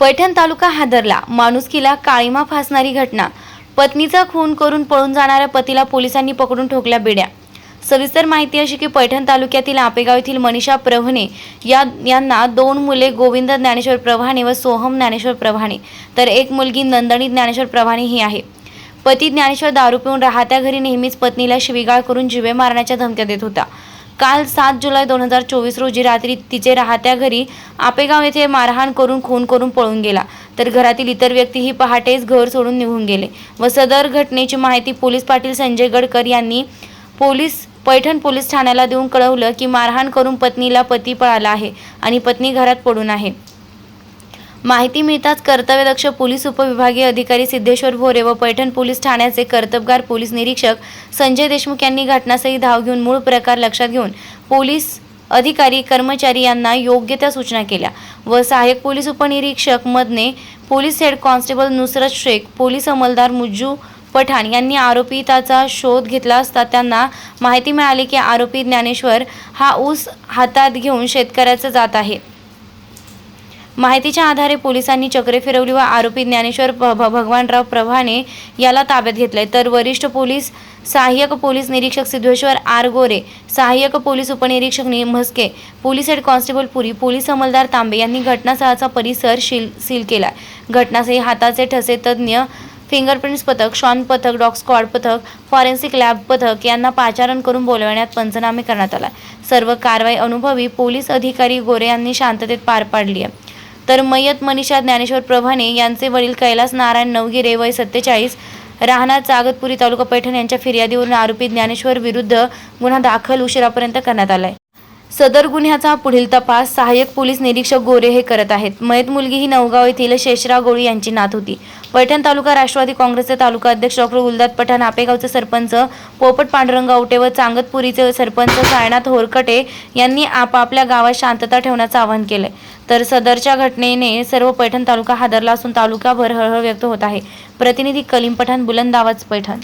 पैठण तालुका हादरला. माणुसकीला काळीमा फासणारी घटना. पत्नीचा खून करून पळून जाणाऱ्या पतीला पोलिसांनी पकडून ठोकल्या बेड्या. सविस्तर माहिती अशी की पैठण तालुक्यातील आपेगाव येथील मनीषा प्रभणे या यांना दोन मुले गोविंद ज्ञानेश्वर प्रभाणे व सोहम ज्ञानेश्वर प्रभाणे तर एक मुलगी नंदनी ज्ञानेश्वर प्रभाणे ही आहे. पती ज्ञानेश्वर दारू पिऊन राहत्या घरी नेहमीच पत्नीला शिवीगाळ करून जिवे मारण्याच्या धमक्या देत होता. काल सात जुलै दोन हजार चोवीस रोजी रात्री तिचे राहत्या घरी आपेगाव येथे मारहाण करून खून करून पळून गेला. तर घरातील इतर व्यक्तीही पहाटेच घर सोडून निघून गेले व सदर घटनेची माहिती पोलीस पाटील संजय गडकर यांनी पोलीस पैठण पोलीस ठाण्याला देऊन कळवलं की मारहाण करून पत्नीला पती पळाला आहे आणि पत्नी घरात पडून आहे. माहिती मिळताच कर्तव्यदक्ष पोलीस उपविभागीय अधिकारी सिद्धेश्वर भोरे व पैठण पोलीस ठाण्याचे कर्तबगार पोलीस निरीक्षक संजय देशमुख यांनी घटनास्थळी धाव घेऊन मूळ प्रकार लक्षात घेऊन पोलीस अधिकारी कर्मचारी यांना योग्य त्या सूचना केल्या व सहाय्यक पोलीस उपनिरीक्षक Madane police head constable Nusrat Shaikh police अंमलदार Mujju Pathan यांनी आरोपिताचा शोध घेतला असता त्यांना माहिती मिळाली की आरोपी ज्ञानेश्वर हा ऊस हातात घेऊन शेतकऱ्याचा जात आहे. माहितीच्या आधारे पोलिसांनी चक्रे फिरवली व आरोपी ज्ञानेश्वर भगवानराव प्रभाने याला ताब्यात घेतलंय. तर वरिष्ठ पोलीस सहाय्यक पोलीस निरीक्षक सिद्धेश्वर आर गोरे सहाय्यक पोलीस उपनिरीक्षक Mhaske police head constable Puri police अंमलदार Tambe यांनी घटनास्थळाचा परिसर शील सील केला घटनास्थळी हाताचे ठसे तज्ज्ञ फिंगरप्रिंट्स पथक शॉन पथक डॉग स्क्वॉड पथक फॉरेन्सिक लॅब पथक यांना पाचारण करून बोलवण्यात पंचनामे करण्यात आला सर्व कारवाई अनुभवी पोलीस अधिकारी गोरे यांनी शांततेत पार पाडली आहे. तर मयत मनीषा ज्ञानेश्वर प्रभाने यांचे वडील कैलास नारायण नवगिरे वय सत्तेचाळीस राहणार चागतपुरी तालुका पैठण यांच्या फिर्यादीवरून आरोपी ज्ञानेश्वर विरुद्ध गुन्हा दाखल उशिरापर्यंत करण्यात आलाय. सदर गुन्ह्याचा पुढील तपास सहाय्यक पोलीस निरीक्षक गोरे हे करत आहेत. मयत मुलगी ही नवगाव येथील शेषराव गोळी यांची नात होती. पैठण तालुका राष्ट्रवादी काँग्रेसचे तालुका अध्यक्ष डॉक्टर गुलदात पठाण आपेगावचे सरपंच पोपट पांडुरंग आवटे व चांगतपुरीचे सरपंच सायनाथ होरकटे यांनी आपापल्या गावात शांतता ठेवण्याचं आवाहन केलंय. तर सदरच्या घटनेने सर्व पैठण तालुका हादरला असून तालुकाभर हळहळ व्यक्त होत आहे. प्रतिनिधी कलीम पठाण बुलंद आवाज पैठण.